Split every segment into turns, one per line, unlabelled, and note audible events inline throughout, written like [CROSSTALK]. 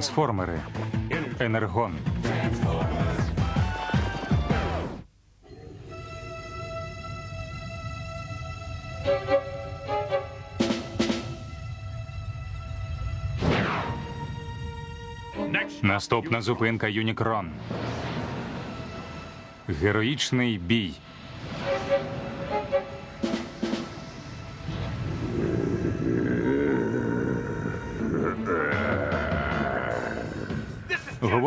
Трансформери. Енергон. Наступна зупинка Юнікрон. Героїчний бій.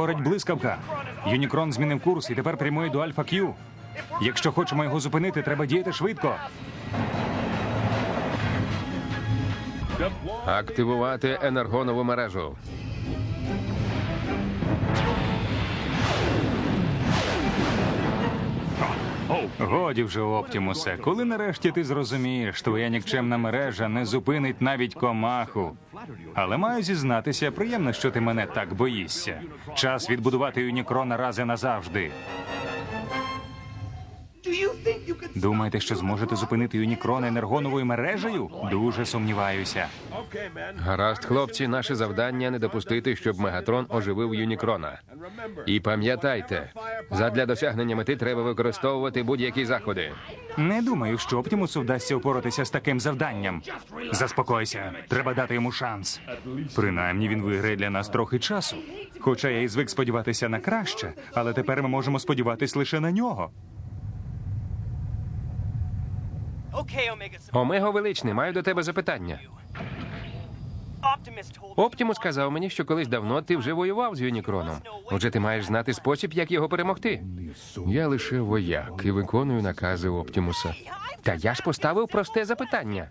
Говорить блискавка. Юнікрон змінив курс і тепер прямує до Альфа Кью. Якщо хочемо його зупинити, треба діяти швидко.
Активувати енергонову мережу.
Годі вже, Оптімусе, коли нарешті ти зрозумієш, твоя нікчемна мережа не зупинить навіть комаху. Але маю зізнатися, приємно, що ти мене так боїшся. Час відбудувати Юнікрона рази назавжди. Думаєте, що зможете зупинити Юнікрона енергоновою мережею? Дуже сумніваюся.
Гаразд, хлопці, наше завдання не допустити, щоб Мегатрон оживив Юнікрона. І пам'ятайте, задля досягнення мети треба використовувати будь-які заходи.
Не думаю, що Оптімусу вдасться впоратися з таким завданням. Заспокойся, треба дати йому шанс. Принаймні він виграє для нас трохи часу. Хоча я і звик сподіватися на краще, але тепер ми можемо сподіватись лише на нього.
Омего величний, маю до тебе запитання. Оптімус сказав мені, що колись давно ти вже воював з Юнікроном. Отже, ти маєш знати спосіб, як його перемогти. Я лише вояк і виконую накази Оптімуса. Та я ж поставив просте запитання.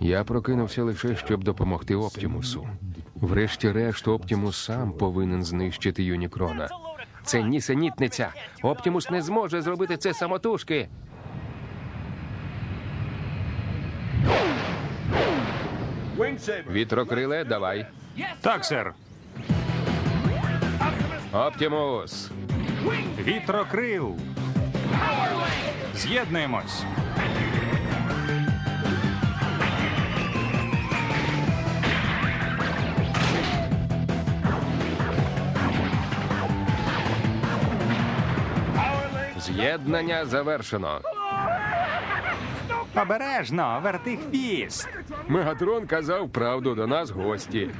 Я прокинувся лише, щоб допомогти Оптімусу. Врешті-решт, Оптімус сам повинен знищити Юнікрона. Це нісенітниця. Оптімус не зможе зробити це самотужки. Вітрокриле, давай.
Так, сер.
Оптімус.
Вітрокрил. З'єднуємось.
З'єднання завершено.
Обережно, верти хвіст.
Мегатрон казав правду до нас гості.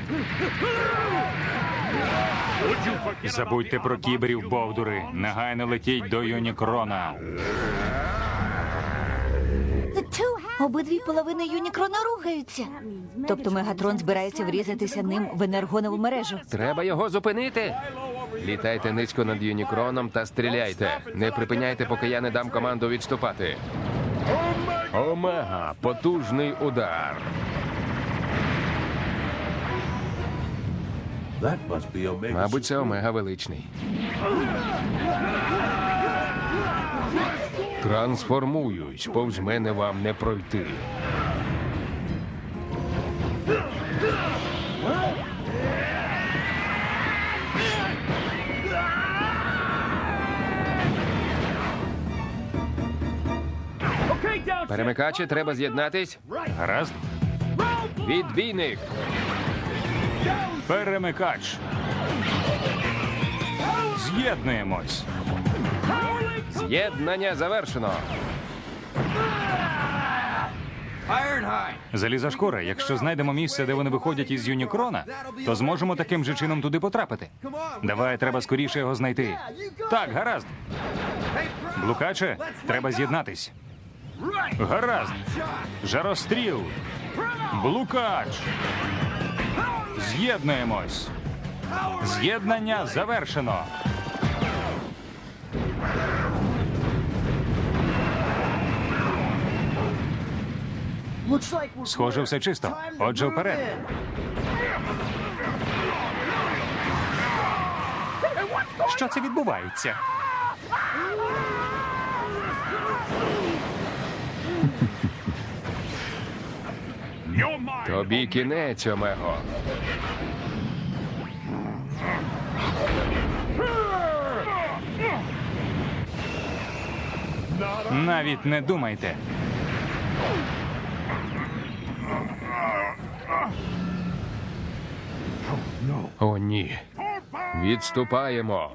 Забудьте про кіберів, бовдури. Негайно летіть до Юнікрона.
Обидві половини Юнікрона рухаються. Тобто Мегатрон збирається врізатися ним в енергонову мережу.
Треба його зупинити. Літайте низько над Юнікроном та стріляйте. Не припиняйте, поки я не дам команду відступати. Омега, потужний удар. Мабуть, це Омега величний. Трансформуюсь, повз мене вам не пройти. Перемикачі, треба з'єднатись.
Гаразд?
Відбійник.
Перемикач. З'єднуємось.
З'єднання завершено.
Заліза шкура, якщо знайдемо місце, де вони виходять із Юнікрона, то зможемо таким же чином туди потрапити. Давай, треба скоріше його знайти. Так, гаразд. Блукаче, треба з'єднатись. Гаразд. Жаростріл. Блукач. З'єднуємось. З'єднання завершено. Схоже, все чисто. Отже, вперед. Що це відбувається?
Тобі кінець, Омего.
Навіть не думайте.
О, ні. Відступаємо.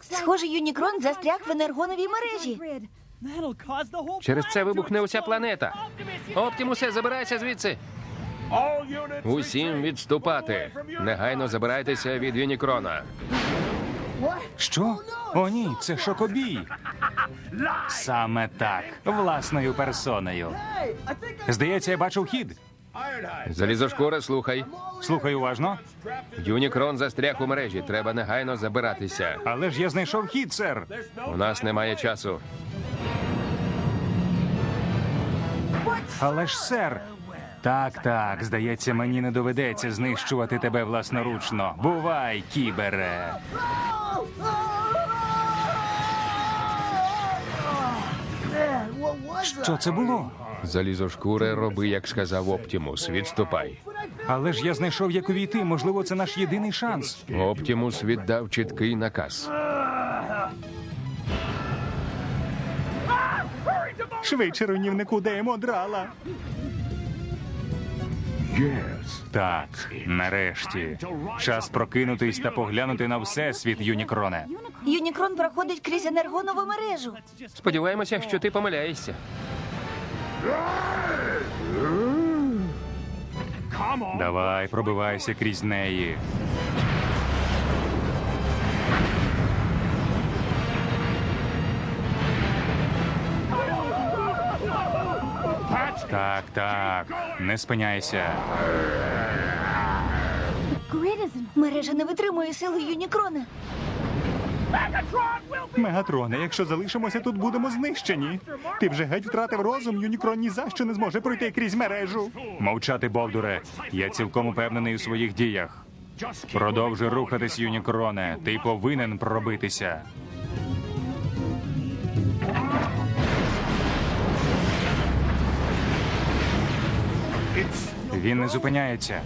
Схоже, Юнікрон застряг в енергоновій мережі.
Через це вибухне уся планета. Оптімусе, забирайся звідси. Усім відступати. Негайно забирайтеся від Юнікрона.
Що? О, ні, це шокобій. Саме так, власною персоною. Здається, я бачив хід.
Залізошкура, слухай.
Слухай уважно.
Юнікрон застряг у мережі. Треба негайно забиратися.
Але ж я знайшов хід, сер.
У нас немає часу.
Але ж, сер. Так, так, здається, мені не доведеться знищувати тебе власноручно. Бувай, кібере. Що це було?
Залізошкуре, роби, як сказав Оптімус. Відступай.
Але ж я знайшов, як увійти. Можливо, це наш єдиний шанс.
Оптімус віддав чіткий наказ.
Швидше, руйнівнику, даємо драла.
Yes.
Так, нарешті. Час прокинутись та поглянути на всесвіт, Юнікроне.
Юнікрон проходить крізь енергонову мережу.
Сподіваємося, що ти помиляєшся.
Давай, пробивайся крізь неї. Так, так, не спиняйся.
Мережа не витримує сили Юнікрона.
Мегатроне, якщо залишимося тут, будемо знищені. Ти вже геть втратив розум, Юнікрон ні за що не зможе пройти крізь мережу. Мовчати, Бовдуре. Я цілком упевнений у своїх діях. Продовжуй рухатись, Юнікроне. Ти повинен пробитися. Він не зупиняється.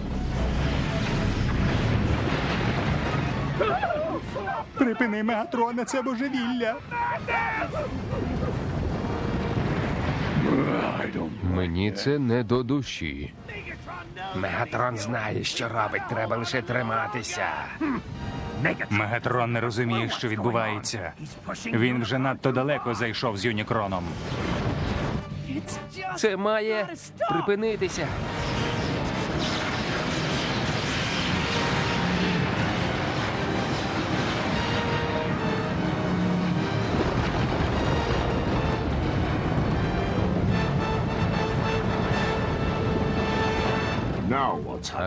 Припини, Мегатроне, це божевілля.
Мені це не до душі. Мегатрон знає, що робить. Треба лише триматися.
Мегатрон не розуміє, що відбувається. Він вже надто далеко зайшов з Юнікроном.
Це має припинитися.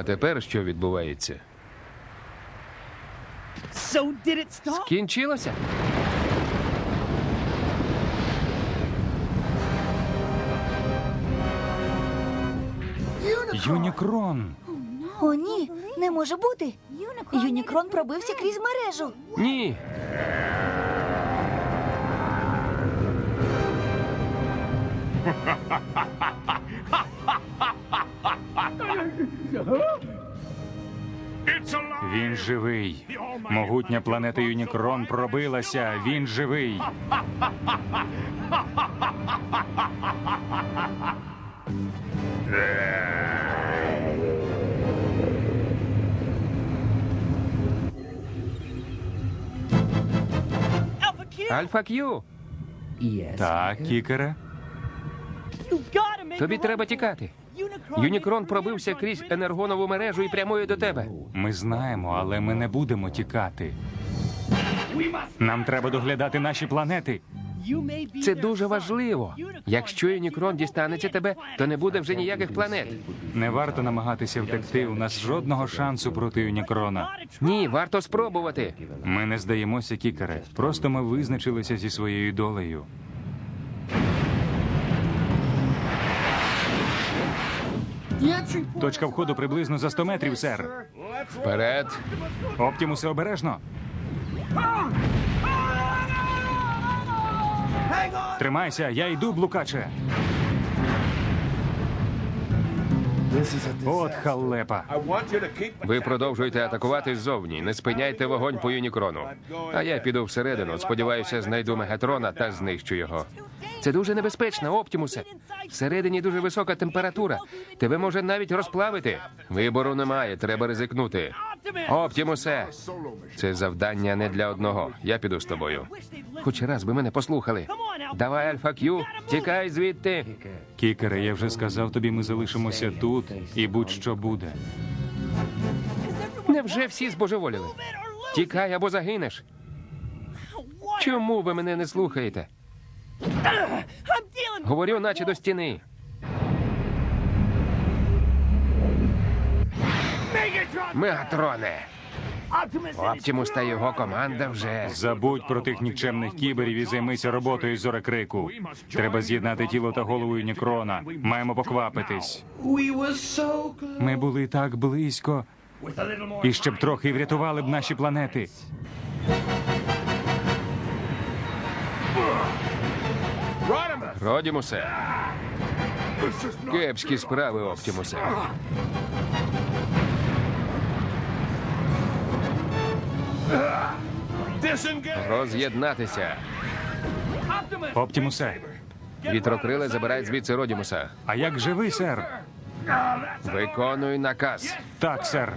А тепер що відбувається?
So did it stop?
Кінчилося?
Юнікрон.
О, ні, не може бути. Юнікрон пробився крізь мережу.
Ні.
Живий. Могутня планета Юнікрон пробилася. Він живий.
Альфа Кью.
Так,
make
Тобі треба тікати. Юнікрон пробився крізь енергонову мережу і прямує до тебе.
Ми знаємо, але ми не будемо тікати. Нам треба доглядати наші планети.
Це дуже важливо. Якщо Юнікрон дістанеться тебе, то не буде вже ніяких планет.
Не варто намагатися втекти. У нас жодного шансу проти Юнікрона.
Ні, варто спробувати.
Ми не здаємося, кікере. Просто ми визначилися зі своєю долею. Точка входу приблизно за 100 метрів, сер.
Вперед.
Оптімусе обережно. Тримайся, я йду, блукаче. От халепа.
Ви продовжуєте атакувати ззовні. Не спиняйте вогонь по Юнікрону. А я піду всередину. Сподіваюся, знайду Мегатрона та знищу його. Це дуже небезпечно, Оптімусе. Всередині дуже висока температура. Тебе може навіть розплавити. Вибору немає, треба ризикнути. Оптімусе, це завдання не для одного. Я піду з тобою. Хоч раз би мене послухали. Давай, Альфа Кью, тікай звідти.
Кікере, я вже сказав тобі, ми залишимося тут і будь-що буде.
Невже всі збожеволіли? Тікай або загинеш. Чому ви мене не слухаєте? Говорю, наче до стіни. Мегатроне! Оптімус та його команда вже.
Забудь про тих нікчемних кіберів і займися роботою зорекрику. Треба з'єднати тіло та голову Юнікрона. Маємо поквапитись. Ми були так близько. І ще б трохи врятували б наші планети.
Родімусе. Кепські справи, Оптімусе. Роз'єднатися.
Оптімусе,
Вітрокрили забирають звідси Родімуса.
а як же ви, сер?
Виконуй наказ.
Так, сер.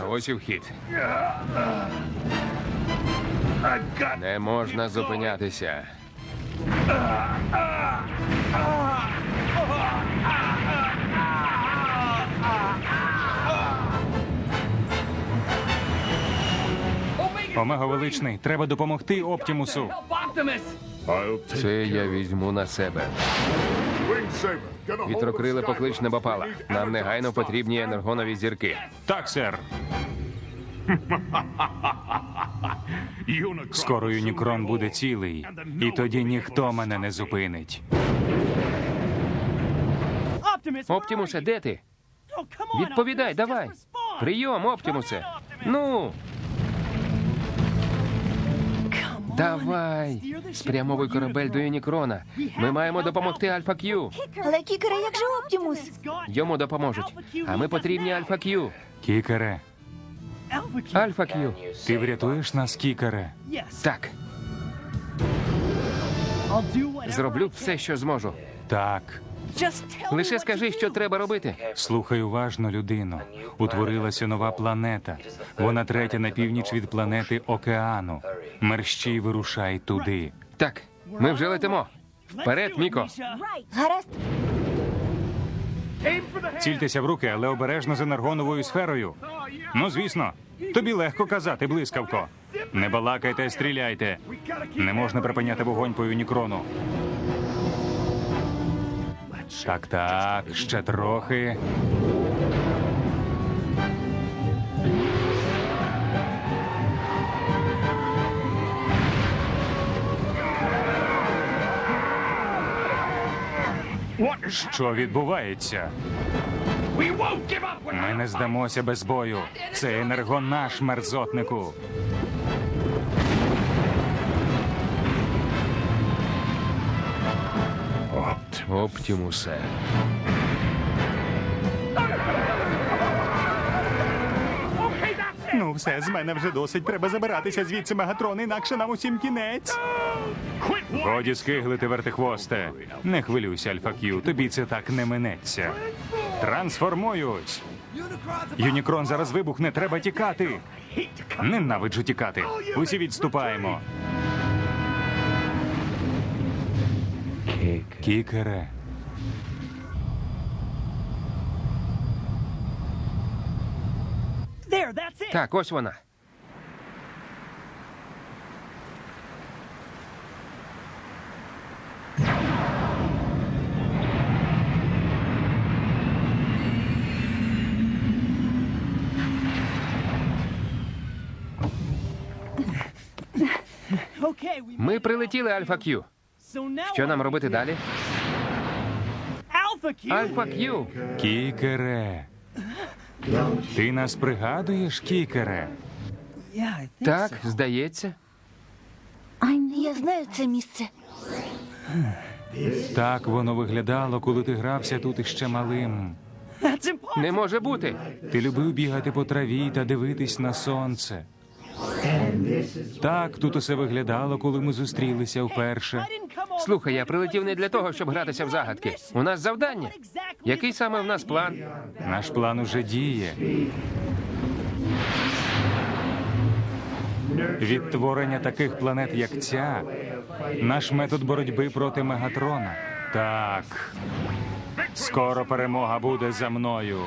А ось і вхід. Не можна зупинятися.
Омего величний, треба допомогти Оптімусу.
Це я візьму на себе. Вітрокрили поклич небопала. Нам негайно потрібні енергонові зірки.
Так, сер. [LAUGHS] Скоро Юнікрон буде цілий, і тоді ніхто мене не зупинить.
Оптімусе, де ти? Відповідай, давай. Прийом, Оптімусе. Ну, давай. Спрямовуй корабель до. Юнікрона. Ми маємо допомогти Альфа Кью.
Але кікере, як же Оптімус?
Йому допоможуть. А ми потрібні Альфа Кью.
Кікере.
Альфа Кью.
ти врятуєш нас, кікере.
Так, зроблю все, що зможу.
Так.
Лише скажи, що треба робити.
Слухай уважно, людино. Утворилася нова планета. Вона третя на північ від планети океану. Мерщій вирушай туди.
Так, ми вже летимо. Вперед, Міко.
Гаразд,
Цільтеся в руки, але обережно з енергоновою сферою. Ну, звісно, тобі легко казати, блискавко. Не балакайте, стріляйте. Не можна припиняти вогонь по Юнікрону. Так, так, ще трохи. Що відбувається? Ми не здамося без бою. Це енергон наш мерзотнику.
Оптімусе.
Все, з мене вже досить. Треба забиратися звідси мегатрон, інакше нам усім кінець. Годі скиглити вертихвосте. Не хвилюйся, Альфа Кью, тобі це так не минеться. Трансформуюсь. Юнікрон зараз вибухне, треба тікати. Ненавиджу тікати. Усі відступаємо. Кікере.
Так, ось вона. Ми прилетіли, Альфа Кью. Що нам робити далі?
Alpha Q.
Альфа Кью.
Кікере. Ти нас пригадуєш, кікере?
Так, здається.
я знаю це місце.
Так воно виглядало, коли ти грався тут іще малим.
Не може бути.
Ти любив бігати по траві та дивитись на сонце. Так тут усе виглядало, коли ми зустрілися вперше.
Слухай, я прилетів не для того, щоб гратися в загадки. У нас завдання. Який саме в нас план?
Наш план уже діє. Відтворення таких планет, як ця, наш метод боротьби проти Мегатрона. Так. Скоро перемога буде за мною.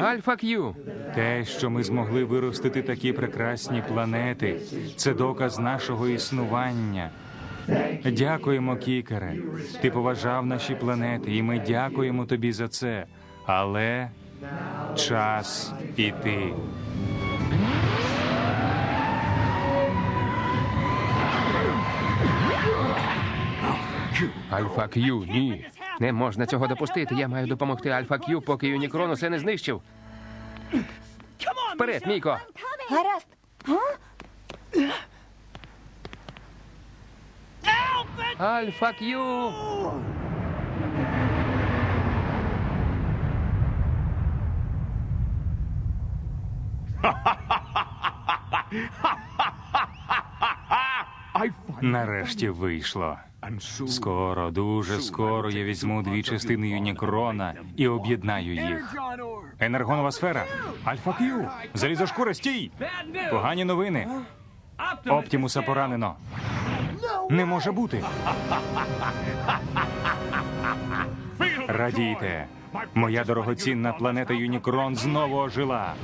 Альфа Кью.
Те, що ми змогли виростити такі прекрасні планети, це доказ нашого існування. Дякуємо, Кікере. Ти поважав наші планети, і ми дякуємо тобі за це. Але час іти.
Альфа Кью. Ні. Не можна цього допустити. Я маю допомогти Альфа Кью, поки Юнікрон усе не знищив. Вперед, Міко.
Гаразд.
Альфа Кью.
Нарешті вийшло. Скоро, дуже скоро я візьму дві частини Юнікрона і об'єднаю їх. Енергонова сфера. Альфа Кью. Залізошкура, стій! Погані новини. Оптімуса поранено. Не може бути. Радійте. Моя дорогоцінна планета Юнікрон знову ожила.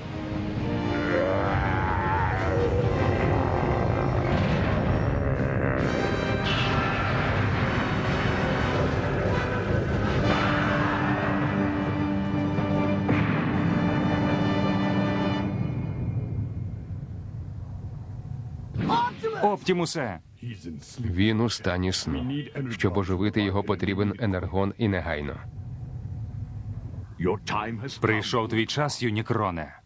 Оптімусе.
Він у стані сну. Щоб оживити його, потрібен енергон і негайно.
Прийшов твій час, Юнікроне.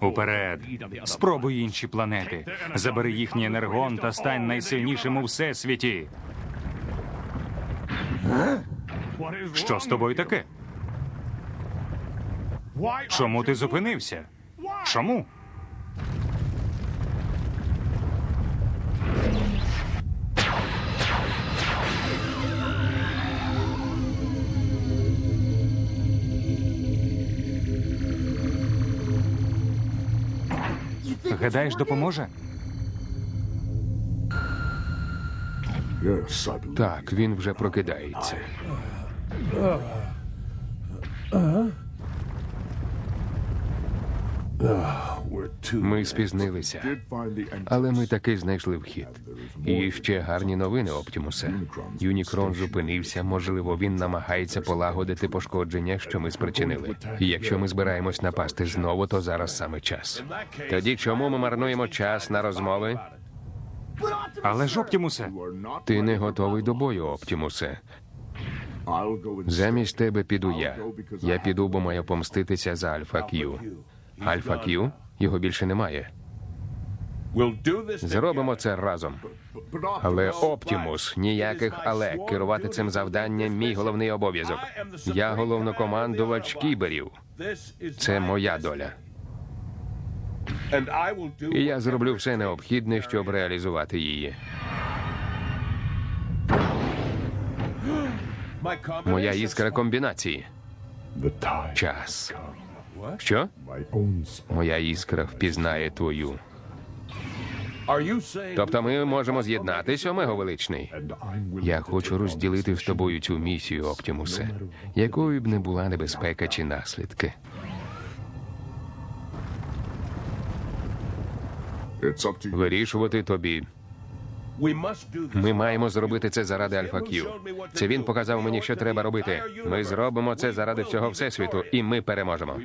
Уперед. Спробуй інші планети. Забери їхній енергон та стань найсильнішим у всесвіті. Що з тобою таке? Чому ти зупинився? Чому? Гадаєш, допоможе?
Так, він вже прокидається. Ми спізнилися, але ми таки знайшли вхід. І ще гарні новини, Оптімусе. Юнікрон зупинився. Можливо, він намагається полагодити пошкодження, що ми спричинили. Якщо ми збираємось напасти знову, то зараз саме час. Тоді чому ми марнуємо час на розмови?
Але ж Оптімусе.
Ти не готовий до бою, Оптімусе. Замість тебе піду я. Я піду, бо маю помститися за Альфа Кью. Альфа Кью? Його більше немає. Зробимо це разом. Але Оптімус, ніяких але керувати цим завданням мій головний обов'язок. Я головнокомандувач кіберів. Це моя доля. І я зроблю все необхідне, щоб реалізувати її. Моя іскра комбінації. Час. Що? Моя іскра впізнає твою. Тобто ми можемо з'єднатись, Омего Величний. Я хочу розділити з тобою цю місію, Оптімусе, якою б не була небезпека чи наслідки. Вирішувати тобі. Ми маємо зробити це заради Альфа Кью. Це він показав мені, що треба робити. Ми зробимо це заради всього всесвіту, і ми переможемо.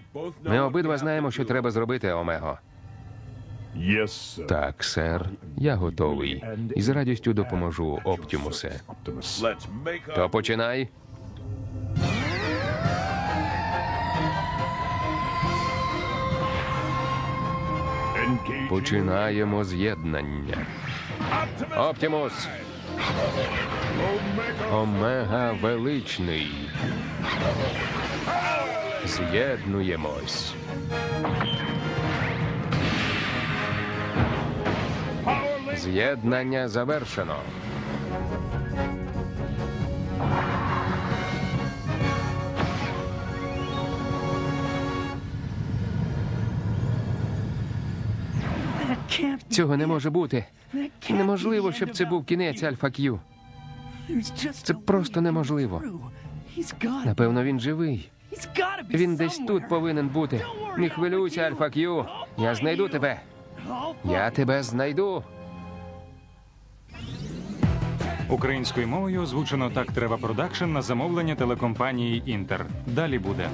Ми обидва знаємо, що треба зробити, Омего. Так, сер, я готовий. І з радістю допоможу Оптімусе. То починай. Починаємо з'єднання. Оптимус! Омега величний. З'єднуємось. З'єднання завершено. Цього не може бути. Неможливо, щоб це був кінець Альфа
just
Це просто неможливо. Напевно, він живий. Він десь тут повинен бути. Не хвилюйся, Альфа Кью. Я знайду тебе. Я тебе знайду.
Українською мовою озвучено так треба продакшн на замовлення телекомпанії Інтер. Далі буде.